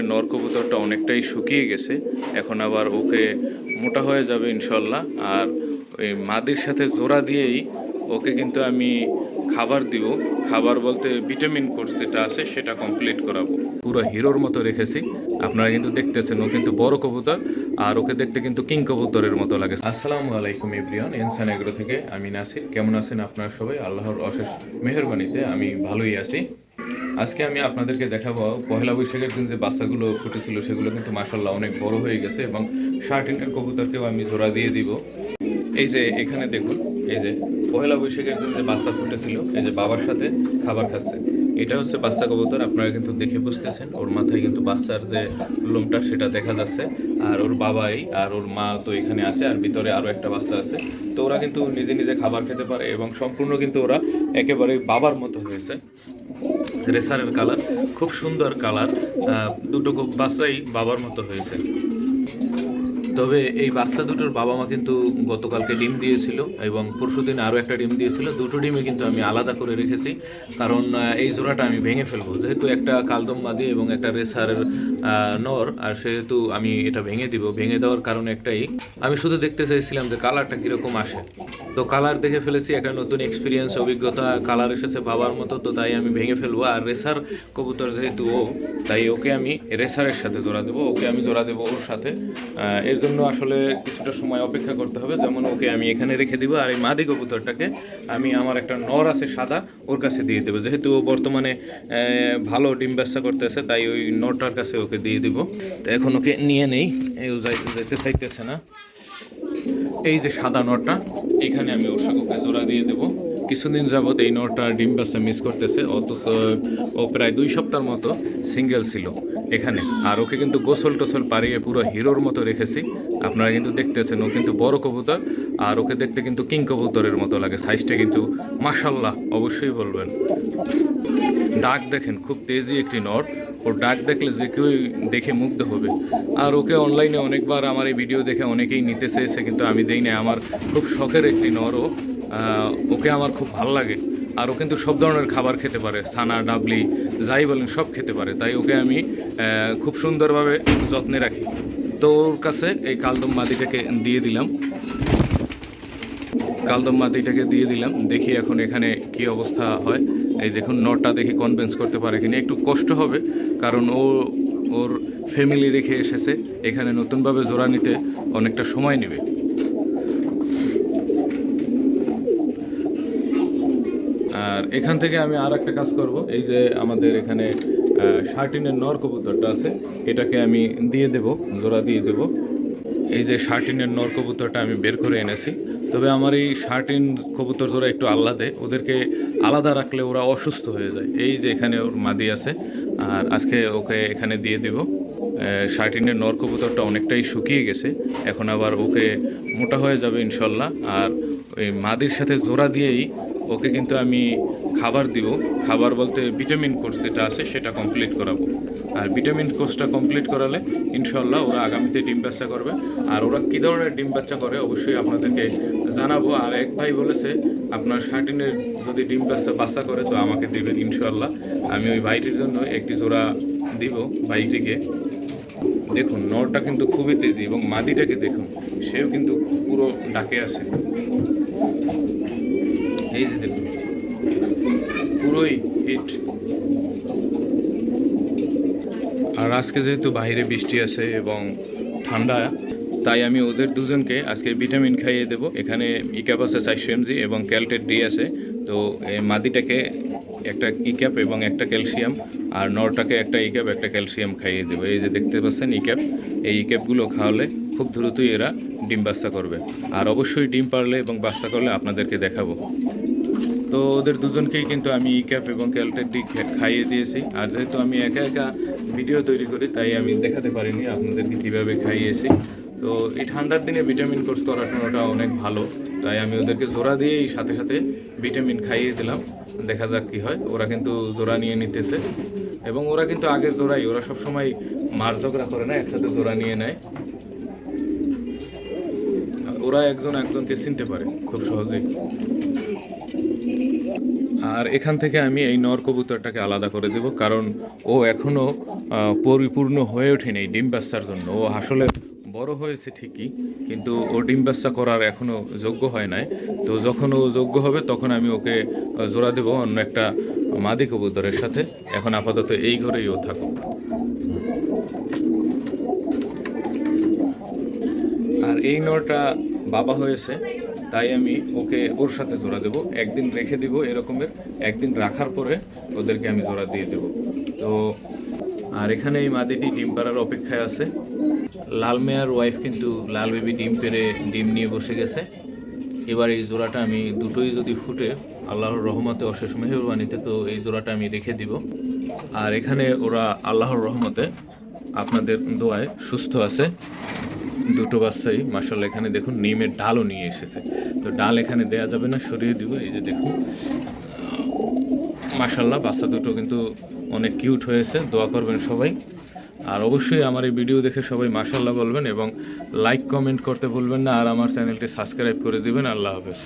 নর কবুতরটা অনেকটাই শুকিয়ে গেছে। এখন আবার ওকে মোটা হয়ে যাবে ইনশাল্লাহ। আর ওই মাদির সাথে জোড়া দিয়েই ওকে কিন্তু আমি খাবার দিব। খাবার বলতে ভিটামিন কোর্স যেটা আছে সেটা কমপ্লিট করাবো। পুরো হিরোর মতো রেখেছি। আপনারা কিন্তু দেখতেছেন ও কিন্তু বড় কবুতর। আর ওকে দেখতে কিন্তু কিং কবুতরের মতো লাগে। আসসালামু আলাইকুম এভরিওয়ান ইনসান এগ্রো থেকে আমি নাসির। কেমন আছেন আপনারা সবাই? আল্লাহর অশেষ মেহরবানিতে আমি ভালোই আছি। আজকে আমি আপনাদেরকে দেখাবো পহেলা বৈশাখের দিন যে বাচ্চাগুলো ফুটেছিল, সেগুলো কিন্তু মাসাল্লাহ অনেক বড় হয়ে গেছে এবং শার্টিনের কবুতরকেও আমি জোড়া দিয়ে দিব। এই যে এখানে দেখুন, এই যে পহেলা বৈশাখের দিন যে বাচ্চা ফুটেছিল, এই যে বাবার সাথে খাবার খাচ্ছে। এটা হচ্ছে বাচ্চা কবুতর, আপনারা কিন্তু দেখে বুঝতেছেন। ওর মাথায় কিন্তু বাচ্চার যে লোমটা, সেটা দেখা যাচ্ছে। আর ওর বাবাই আর ওর মা তো এখানে আছে, আর ভিতরে আরও একটা বাচ্চা আছে। তো ওরা কিন্তু নিজে নিজে খাবার খেতে পারে এবং সম্পূর্ণ কিন্তু ওরা একেবারে বাবার মতো হয়েছে। রেসারের কালার, খুব সুন্দর কালার। দুটো খুব বাচ্চাই বাবার মতো হয়েছে। তবে এই বাচ্চা দুটোর বাবা মা কিন্তু গতকালকে ডিম দিয়েছিল এবং পরশুদিন আরও একটা ডিম দিয়েছিল। দুটো ডিমে কিন্তু আমি আলাদা করে রেখেছি। কারণ এই জোড়াটা আমি ভেঙে ফেলব। যেহেতু একটা কালদম মাদি এবং একটা রেসারের নর, আর সেহেতু আমি এটা ভেঙে দিব। ভেঙে দেওয়ার কারণ একটাই, আমি শুধু দেখতে চাইছিলাম যে কালারটা কীরকম আসে। তো কালার দেখে ফেলেছি, একটা নতুন এক্সপিরিয়েন্স অভিজ্ঞতা কালার এসেছে বাবার মতো, তো তাই আমি ভেঙে ফেলব। আর রেসার কবুতর যেহেতু ও, তাই ওকে আমি রেসারের সাথে জোড়া দেবো, ওকে আমি জোড়া দেবো ওর সাথে। এর জন্য আসলে কিছুটা সময় অপেক্ষা করতে হবে, যেমন ওকে আমি এখানে রেখে দিব, আর এই মাদি কবুতরটাকে আমি আমার একটা নর আছে সাদা, ওর কাছে দিয়ে দেবো। যেহেতু ও বর্তমানে ভালো ডিম ব্যবসা করতেছে, তাই ওই নরটার কাছে ওকে দিয়ে দিব। তো এখন ওকে নিয়ে নেই এই ও যাই- যেতে চাইতেছে না। এই যে সাদা নটটা, এখানে আমি ওর জোড়া দিয়ে দেবো। কিছুদিন যাবত এই নটটা ডিম বাচ্চা মিস করতেছে, অথচ ও প্রায় দুই সপ্তাহ মতো সিঙ্গেল ছিল এখানে। আর ওকে কিন্তু গোসল টোসল পারিয়ে পুরো হিরোর মতো রেখেছি। আপনারা কিন্তু দেখতেছেন, ও কিন্তু বড় কবুতর, আর ওকে দেখতে কিন্তু কিং কবুতরের মতো লাগে। সাইজটা কিন্তু মাসাল্লাহ অবশ্যই বলবেন। ডাক দেখেন, খুব তেজি একটি নট। ওর ডাক দেখলে যে কেউ দেখে মুগ্ধ হবে। আর ওকে অনলাইনে অনেকবার আমার এই ভিডিও দেখে অনেকেই নিতে চেয়েছে কিন্তু আমি দেই না আমার খুব শখের একটি আহ, ওকে আমার খুব ভালো লাগে। আর ও কিন্তু সব ধরনের খাবার খেতে পারে। ছানা ডাবলি যাই বলেন সব খেতে পারে। তাই ওকে আমি খুব সুন্দরভাবে যত্নে রাখি। তো ওর কাছে এই কালদম মাদিটাকে দিয়ে দিলাম। কালদম মাটিটাকে দিয়ে দিলাম। দেখি এখন এখানে কি অবস্থা হয়। এই দেখুন নটটা দেখি কনভিন্স করতে পারে কিনা, একটু কষ্ট হবে, কারণ ও, ওর ফ্যামিলি রেখে এসেছে, এখানে নতুনভাবে জোড়া নিতে অনেকটা সময় নেবে। আর এখান থেকে আমি আর একটা কাজ করব, এই যে আমাদের এখানে শার্টিনের নর কবুতরটা আছে, এটাকে আমি দিয়ে দেব, জোড়া দিয়ে দেব। এই যে শার্টিনের নর কবুতরটা আমি বের করে এনেছি। তবে আমার এই শার্টিন কবুতর জোড়া একটু আলাদা। ওদেরকে আলাদা রাখলে ওরা অসুস্থ হয়ে যায়। এই যে এখানে ওর মাদি আছে। আর আজকে ওকে এখানে দিয়ে দিব। শার্টিনের নর কবুতরটা অনেকটাই শুকিয়ে গেছে। এখন আবার ওকে মোটা হয়ে যাবে ইনশাল্লাহ। আর ওই মাদির সাথে জোড়া দিয়েই ওকে কিন্তু আমি খাবার দিব। খাবার বলতে ভিটামিন কোর্স যেটা আছে, সেটা কমপ্লিট করাবো। আর ভিটামিন কোর্সটা কমপ্লিট করালে ইনশাল্লাহ ওরা আগামীতে ডিম বাচ্চা করবে। আর ওরা কী ধরনের ডিম বাচ্চা করে, অবশ্যই আপনাদেরকে জানাব। আর এক ভাই বলেছে, আপনার শার্টিনের যদি ডিম বাচ্চা বাচ্চা করে, তো আমাকে দিবেন ইনশাল্লাহ আমি ওই ভাইটির জন্য একটি জোড়া দিব ভাইটিকে। দেখুন, নরটা কিন্তু খুবই তেজি এবং মাদিটাকে দেখুন, সেও কিন্তু পুরো ডাকে আছে। এই যে দেখুন, পুরোই হিট আর আজকে যেহেতু বাইরে বৃষ্টি আছে এবং ঠান্ডা, তাই আমি ওদের দুজনকে আজকে ভিটামিন খাইয়ে দেবো। এখানে ইক্যাপ আছে চারশো এমজি এবং ক্যালটেট ডি আছে। তো এই মাদিটাকে একটা ইক্যাপ এবং একটা ক্যালসিয়াম আর নরটাকে একটা ইক্যাপ একটা ক্যালসিয়াম খাইয়ে দেবো। এই যে দেখতে পাচ্ছেন ইক্যাপ এই ইক্যাপগুলো খাওয়ালে খুব দ্রুতই এরা ডিম বাচ্চা করবে। আর অবশ্যই ডিম পারলে এবং বাচ্চা করলে আপনাদেরকে দেখাবো। তো ওদের দুজনকেই কিন্তু আমি ইক্যাপ এবং ক্যালটেট ডি খাইয়ে দিয়েছি। আর যেহেতু আমি একা একা ভিডিও তৈরি করি, তাই আমি দেখাতে পারিনি আপনাদেরকে কীভাবে খাইয়েছি। তো এই ঠান্ডার দিনে ভিটামিন কোর্স করানোটা অনেক ভালো। তাই আমি ওদেরকে জোড়া দিয়েই সাথে সাথে ভিটামিন খাইয়ে দিলাম। দেখা যাক কী হয়। ওরা কিন্তু জোড়া নিয়ে নিতেছে। এবং ওরা কিন্তু আগের জোড়াই। ওরা সবসময় মার ঝগড়া করে না, একসাথে জোড়া নিয়ে নেয়। ওরা একজন একজনকে চিনতে পারে খুব সহজেই। আর এখান থেকে আমি এই নর কবুতরটাকে আলাদা করে দেব, কারণ ও এখনও পরিপূর্ণ হয়ে ওঠেনি ডিম বাচ্চার জন্য। ও আসলে বড় হয়েছে ঠিকই, কিন্তু ও ডিম বাচ্চা করার এখনও যোগ্য হয় নাই। তো যখন ও যোগ্য হবে, তখন আমি ওকে জোড়া দেব অন্য একটা মাদি কবুতরের সাথে। এখন আপাতত এই ঘরেই ও থাকুক। আর এই নরটা বাবা হয়েছে। তাই আমি ওকে ওর সাথে জোড়া দেব। একদিন রেখে দিব এরকমের, একদিন রাখার পরে ওদেরকে আমি জোড়া দিয়ে দেব। তো, আর এখানে এই মাদিটি ডিম পাড়ার অপেক্ষায় আছে। লাল মেয়ার ওয়াইফ কিন্তু লাল বেবি ডিম পেরে ডিম নিয়ে বসে গেছে। এবার এই জোড়াটা আমি দুটোই যদি ফুটে, আল্লাহর রহমতে অশেষ মেহরবানিতে তো এই জোড়াটা আমি রেখে দিব। আর এখানে ওরা আল্লাহর রহমতে আপনাদের দোয়ায় সুস্থ আছে। দুটো বাচ্চাই মাসাল্লাহ এখানে দেখুন নিমের ডালও নিয়ে এসেছে। তো ডাল এখানে দেয়া যাবে না, সরিয়ে দিব, এই যে দেখুন। মাসাল্লাহ বাচ্চা দুটো কিন্তু অনেক কিউট হয়েছে, দোয়া করবেন সবাই। আর অবশ্যই আমার এই ভিডিও দেখে সবাই মাসাল্লাহ বলবেন এবং লাইক, কমেন্ট করতে ভুলবেন না, আর আমার চ্যানেলটি সাবস্ক্রাইব করে দিবেন। আল্লাহ হাফেজ।